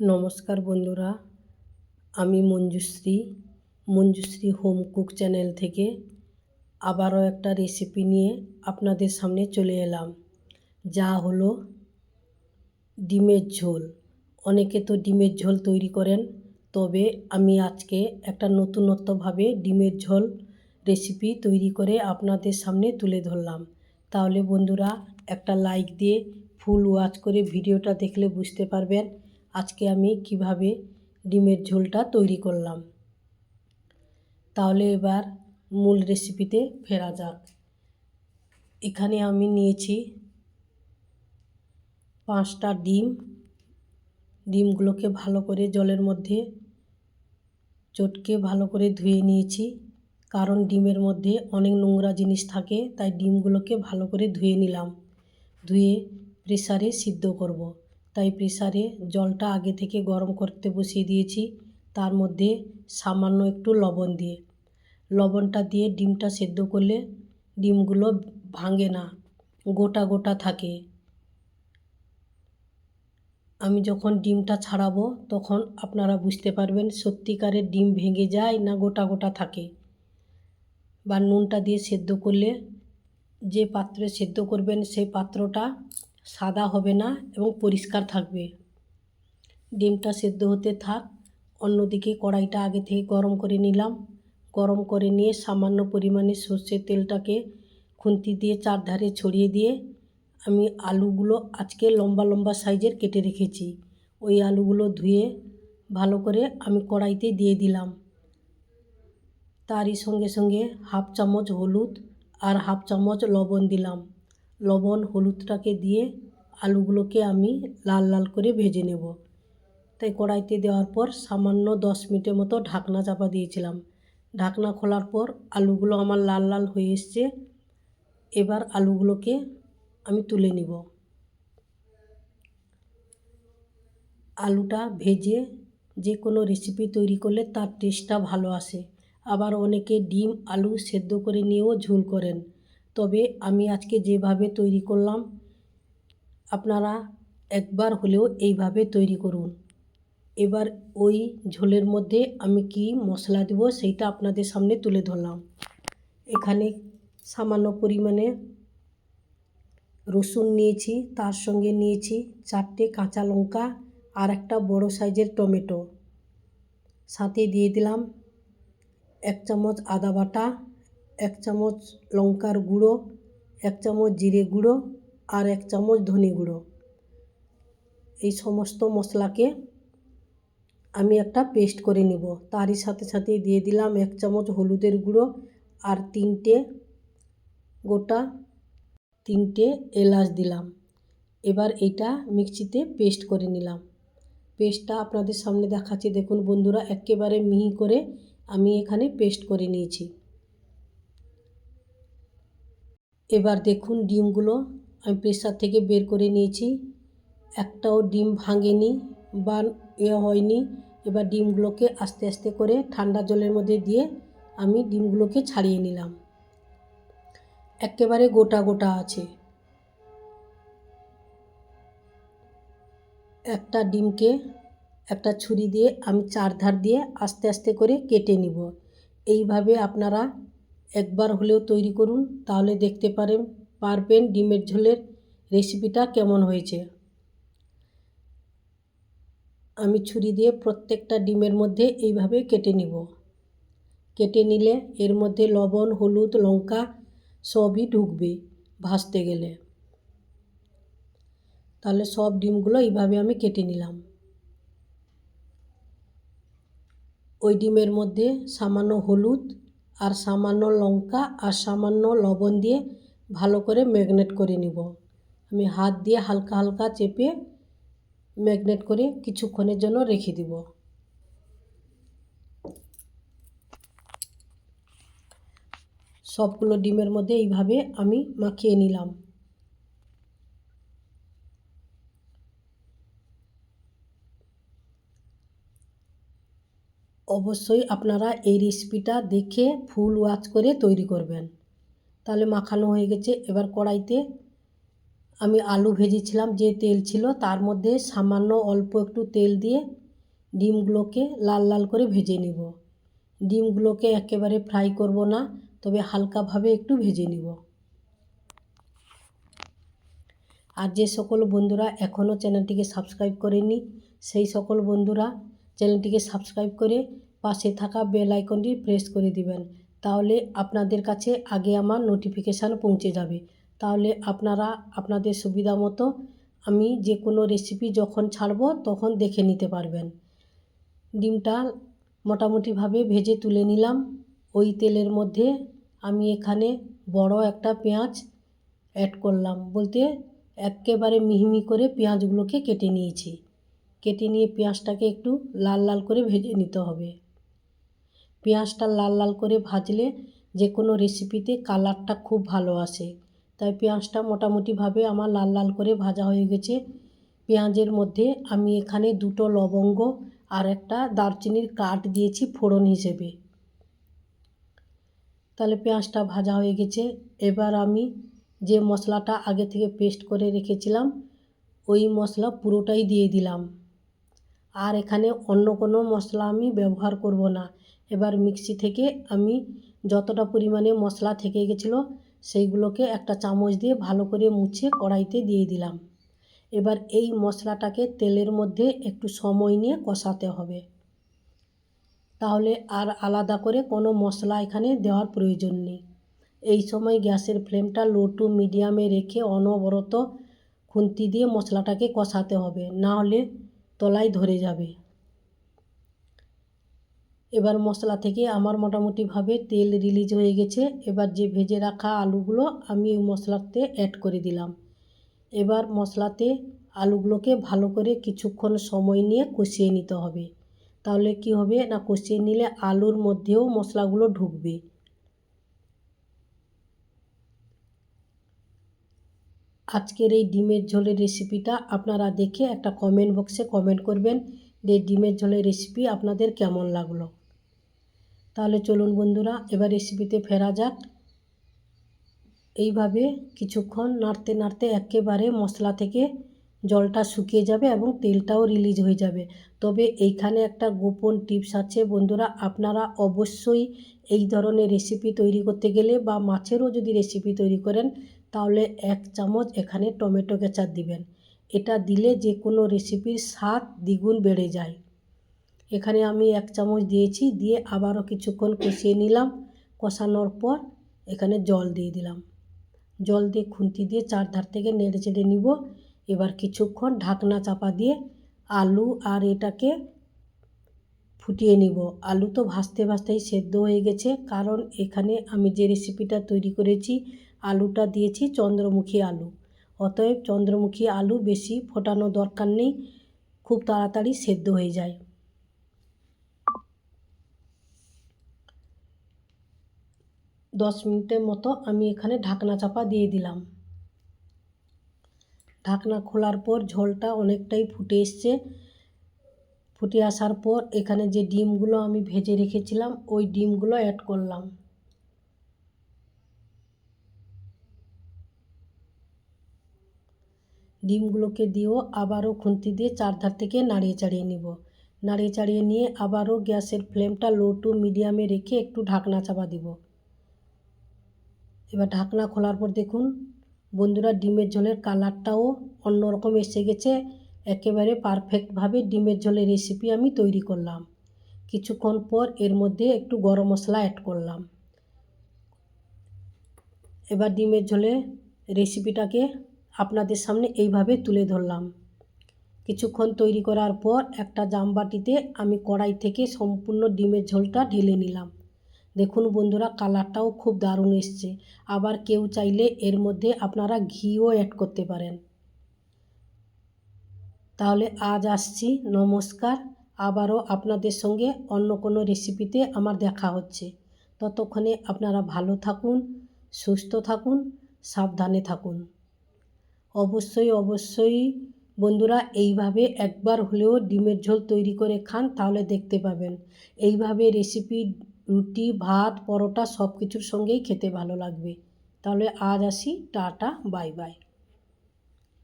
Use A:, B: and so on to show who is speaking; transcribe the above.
A: নমস্কার বন্ধুরা, আমি Manjushree Manjushree home cook channel থেকে আবারও একটা রেসিপি নিয়ে আপনাদের সামনে চলে এলাম। যা হলো ডিমের ঝোল। অনেকে তো ডিমের ঝোল তৈরি করেন, তবে আমি আজকে একটা নতুনত্বভাবে ডিমের ঝোল রেসিপি তৈরি করে আপনাদের সামনে তুলে ধরলাম। তাহলে বন্ধুরা, একটা লাইক দিয়ে ফুল ওয়াচ করে ভিডিওটা দেখলে বুঝতে পারবেন আজকে আমি কীভাবে ডিমের ঝোলটা তৈরি করলাম। তাহলে এবার মূল রেসিপিতে ফেরা যাক। এখানে আমি নিয়েছি পাঁচটা ডিম। ডিমগুলোকে ভালো করে জলের মধ্যে চটকে ভালো করে ধুয়ে নিয়েছি, কারণ ডিমের মধ্যে অনেক নোংরা জিনিস থাকে, তাই ডিমগুলোকে ভালো করে ধুয়ে নিলাম। ধুয়ে প্রেসারে সিদ্ধ করব। তাই প্রেসারে জলটা আগে থেকে গরম করতে বসিয়ে দিয়েছি। তার মধ্যে সামান্য একটু লবণ দিয়ে। লবণটা দিয়ে ডিমটা সেদ্ধ করলে ডিমগুলো ভাঙে না, গোটা গোটা থাকে। আমি যখন ডিমটা ছাড়াবো তখন আপনারা বুঝতে পারবেন সত্যিকারের ডিম ভেঙে যায় না গোটা গোটা থাকে। বা নুনটা দিয়ে সেদ্ধ করলে যে পাত্রে সেদ্ধ করবেন সেই পাত্রটা সাদা হবে না এবং পরিষ্কার থাকবে। ডিমটা সেদ্ধ হতে থাক। অন্যদিকে কড়াইটা আগে থেকে গরম করে নিলাম। গরম করে নিয়ে সামান্য পরিমাণে সর্ষের তেলটাকে খুন্তি দিয়ে চারধারে ছড়িয়ে দিয়ে আমি আলুগুলো আজকে লম্বা লম্বা সাইজের কেটে রেখেছি। ওই আলুগুলো ধুয়ে ভালো করে আমি কড়াইতে দিয়ে দিলাম। তারই সঙ্গে সঙ্গে হাফ চামচ হলুদ আর হাফ চামচ লবণ দিলাম। লবণ হলুদটাকে দিয়ে আলুগুলোকে আমি লাল লাল করে ভেজে নেব। তাই কড়াইতে দেওয়ার পর সামান্য দশ মিনিটের মতো ঢাকনা চাপা দিয়েছিলাম। ঢাকনা খোলার পর আলুগুলো আমার লাল লাল হয়ে এসছে। এবার আলুগুলোকে আমি তুলে নিব। আলুটা ভেজে যে কোনো রেসিপি তৈরি করলে তার টেস্টটা ভালো আসে। আবার অনেকে ডিম, আলু সেদ্ধ করে নিয়েও ঝোল করেন। তবে আমি আজকে যেভাবে তৈরি করলাম, আপনারা একবার হলেও এইভাবে তৈরি করুন। এবার ওই ঝোলের মধ্যে আমি কি মশলা দেবো সেইটা আপনাদের সামনে তুলে ধরলাম। এখানে সামান্য পরিমাণে রসুন নিয়েছি, তার সঙ্গে নিয়েছি চারটে কাঁচা লঙ্কা আর একটা বড় সাইজের টমেটো। সাথে দিয়ে দিলাম এক চামচ আদা বাটা এক চামচ লঙ্কার গুঁড়ো, এক চামচ জিরে গুঁড়ো আর এক চামচ ধনে গুঁড়ো। এই সমস্ত মশলাকে আমি একটা পেস্ট করে নিব। তারই সাথে সাথে দিয়ে দিলাম এক চামচ হলুদের গুঁড়ো আর তিনটে গোটা, তিনটে এলাচ দিলাম। এবার এটা মিক্সিতে পেস্ট করে নিলাম। পেস্টটা আপনাদের সামনে দেখাচ্ছি। দেখুন বন্ধুরা, একেবারে মিহি করে আমি এখানে পেস্ট করে নিয়েছি। এবার দেখুন ডিমগুলো। আমি প্রেসার থেকে বের করে নিয়েছি। একটাও ডিম ভাঙেনি বা এ হয়নি। এবার ডিমগুলোকে আস্তে আস্তে করে ঠান্ডা জলের মধ্যে দিয়ে আমি ডিমগুলোকে ছাড়িয়ে নিলাম। একেবারে গোটা গোটা আছে। একটা ডিমকে একটা ছুরি দিয়ে আমি চার ধার দিয়ে আস্তে আস্তে করে কেটে নিব। এইভাবে আপনারা একবার হলেও তৈরি করুন, তাহলে দেখতে পারেন, পারবেন ডিমের ঝোলের রেসিপিটা কেমন হয়েছে। আমি ছুরি দিয়ে প্রত্যেকটা ডিমের মধ্যে এইভাবে কেটে নিব। কেটে নিলে এর মধ্যে লবণ, হলুদ, লঙ্কা সবই ঢুকবে ভাজতে গেলে। তাহলে সব ডিমগুলো এইভাবে আমি কেটে নিলাম। ওই ডিমের মধ্যে সামান্য হলুদ আর সামান্য লঙ্কা আর সামান্য লবণ দিয়ে ভালো করে ম্যাগনেট করে নিব। আমি হাত দিয়ে হালকা হালকা চেপে ম্যাগনেট করে কিছুক্ষণের জন্য রেখে দিব। সবগুলো ডিমের মধ্যে এইভাবে আমি মাখিয়ে নিলাম। অবশ্যই আপনারা এই রেসিপিটা দেখে ফুল ওয়াচ করে তৈরি করবেন। তাহলে মাখানো হয়ে গেছে। এবার কড়াইতে আমি আলু ভেজেছিলাম, যে তেল ছিল তার মধ্যে সামান্য অল্প একটু তেল দিয়ে ডিমগুলোকে লাল লাল করে ভেজে নেব। ডিমগুলোকে একেবারে ফ্রাই করব না, তবে হালকাভাবে একটু ভেজে নিব। আর যে সকল বন্ধুরা এখনও চ্যানেলটিকে সাবস্ক্রাইব করেনি সেই সকল বন্ধুরা চ্যানেলটিকে সাবস্ক্রাইব করে পাশে থাকা বেল আইকনটি প্রেস করে দিবেন। তাহলে আপনাদের কাছে আগে আমার নোটিফিকেশান পৌঁছে যাবে। তাহলে আপনারা, আপনাদের সুবিধা মতো আমি যে কোনো রেসিপি যখন ছাড়বো তখন দেখে নিতে পারবেন। ডিমটা মোটামুটিভাবে ভেজে তুলে নিলাম। ওই তেলের মধ্যে আমি এখানে বড় একটা পেঁয়াজ অ্যাড করলাম। বলতে একেবারে মিহিমি করে পেঁয়াজগুলোকে কেটে নিয়েছি। কেটে নিয়ে পেঁয়াজটাকে একটু লাল লাল করে ভেজে নিতে হবে। পেঁয়াজটা লাল লাল করে ভাজলে যে কোনো রেসিপিতে কালারটা খুব ভালো আসে। তাই পেঁয়াজটা মোটামুটিভাবে আমার লাল লাল করে ভাজা হয়ে গেছে। পেঁয়াজের মধ্যে আমি এখানে দুটো লবঙ্গ আর একটা দারচিনির কাঠ দিয়েছি ফোড়ন হিসেবে। তাহলে পেঁয়াজটা ভাজা হয়ে গেছে। এবার আমি যে মশলাটা আগে থেকে পেস্ট করে রেখেছিলাম, ওই মশলা পুরোটাই দিয়ে দিলাম। আর এখানে অন্য কোনো মশলা আমি ব্যবহার করব না। এবার মিক্সি থেকে আমি যতটা পরিমাণে মশলা থেকে গেছিল, সেইগুলোকে একটা চামচ দিয়ে ভালো করে মুছে কড়াইতে দিয়ে দিলাম। এবার এই মশলাটাকে তেলের মধ্যে একটু সময় নিয়ে কষাতে হবে। তাহলে আর আলাদা করে কোনো মশলা এখানে দেওয়ার প্রয়োজন নেই। এই সময় গ্যাসের ফ্লেমটা লো টু মিডিয়ামে রেখে অনবরত খুন্তি দিয়ে মশলাটাকে কষাতে হবে। না হলে তলায় ধরে যাবে। এবার মশলা থেকে আমার মোটামুটিভাবে তেল রিলিজ হয়ে গেছে। এবার যে ভেজে রাখা আলুগুলো আমি ওই মশলাতে অ্যাড করে দিলাম। এবার মশলাতে আলুগুলোকে ভালো করে কিছুক্ষণ সময় নিয়ে কষিয়ে নিতে হবে। তাহলে কি হবে না, কষিয়ে নিলে আলুর মধ্যেও মশলাগুলো ঢুকবে। আজকের এই ডিমের ঝোলের রেসিপিটা আপনারা দেখে একটা কমেন্ট বক্সে কমেন্ট করবেন যে ডিমের ঝোলের রেসিপি আপনাদের কেমন লাগল। তাহলে চলুন বন্ধুরা, এবার রেসিপিতে ফেরা যাক। এইভাবে কিছুক্ষণ নাড়তে নাড়তে একেবারে মশলা থেকে জলটা শুকিয়ে যাবে এবং তেলটাও রিলিজ হয়ে যাবে। তবে এইখানে একটা গোপন টিপস আছে বন্ধুরা, আপনারা অবশ্যই এই ধরনের রেসিপি তৈরি করতে গেলে বা মাছেরও যদি রেসিপি তৈরি করেন তাহলে এক চামচ এখানে টমেটো কেচার দিবেন। এটা দিলে যে কোনো রেসিপির স্বাদ দ্বিগুণ বেড়ে যায়। এখানে আমি এক চামচ দিয়েছি, দিয়ে আবারও কিছুক্ষণ কষিয়ে নিলাম। কষানোর পর এখানে জল দিয়ে দিলাম। জল দিয়ে খুন্তি দিয়ে চারধার থেকে নেড়ে চেড়ে নিব। এবার কিছুক্ষণ ঢাকনা চাপা দিয়ে আলু আর এটাকে ফুটিয়ে নিব। আলু তো ভাজতে ভাজতেই সেদ্ধ হয়ে গেছে। কারণ এখানে আমি যে রেসিপিটা তৈরি করেছি আলুটা দিয়েছি চন্দ্রমুখী আলু। অতএব চন্দ্রমুখী আলু বেশি ফোটানো দরকার নেই, খুব তাড়াতাড়ি সেদ্ধ হয়ে যায়। দশ মিনিটের মতো আমি এখানে ঢাকনা চাপা দিয়ে দিলাম। ঢাকনা খোলার পর ঝোলটা অনেকটাই ফুটে এসছে। ফুটে আসার পর এখানে যে ডিমগুলো আমি ভেজে রেখেছিলাম, ওই ডিমগুলো অ্যাড করলাম। ডিমগুলোকে দিয়েও আবারও খুন্তি দিয়ে চারধার থেকে নাড়িয়ে চাড়িয়ে নিব। নাড়িয়ে চাড়িয়ে নিয়ে আবারও গ্যাসের ফ্লেমটা লো টু মিডিয়ামে রেখে একটু ঢাকনা চাপা দিব। এবার ঢাকনা খোলার পর দেখুন, বন্ধুরা, ডিমের ঝোলের কালারটাও অন্যরকম এসে গেছে। একেবারে পারফেক্টভাবে ডিমের ঝোলের রেসিপি আমি তৈরি করলাম। কিছুক্ষণ পর এর মধ্যে একটু গরম মশলা অ্যাড করলাম। এবার ডিমের ঝোলে রেসিপিটাকে আপনাদের সামনে এইভাবে তুলে ধরলাম। কিছুক্ষণ তৈরি করার পর একটা জামবাটিতে আমি কড়াই থেকে সম্পূর্ণ ডিমের ঝোলটা ঢেলে নিলাম। দেখুন বন্ধুরা, কালারটাও খুব দারুণ এসছে। আবার কেউ চাইলে এর মধ্যে আপনারা ঘিও অ্যাড করতে পারেন। তাহলে আজ আসছি, নমস্কার। আবারও আপনাদের সঙ্গে অন্য কোনো রেসিপিতে আমার দেখা হচ্ছে। ততক্ষণে আপনারা ভালো থাকুন, সুস্থ থাকুন, সাবধানে থাকুন। অবশ্যই অবশ্যই। বন্ধুরা, এইভাবে একবার হলেও ডিমের ঝোল তৈরি করে খান, তাহলে দেখতে পাবেন। এইভাবে রেসিপি রুটি, ভাত, পরোটা সব কিছুর সঙ্গেই খেতে ভালো লাগবে। তাহলে আজ আসি, টাটা, বাই বাই।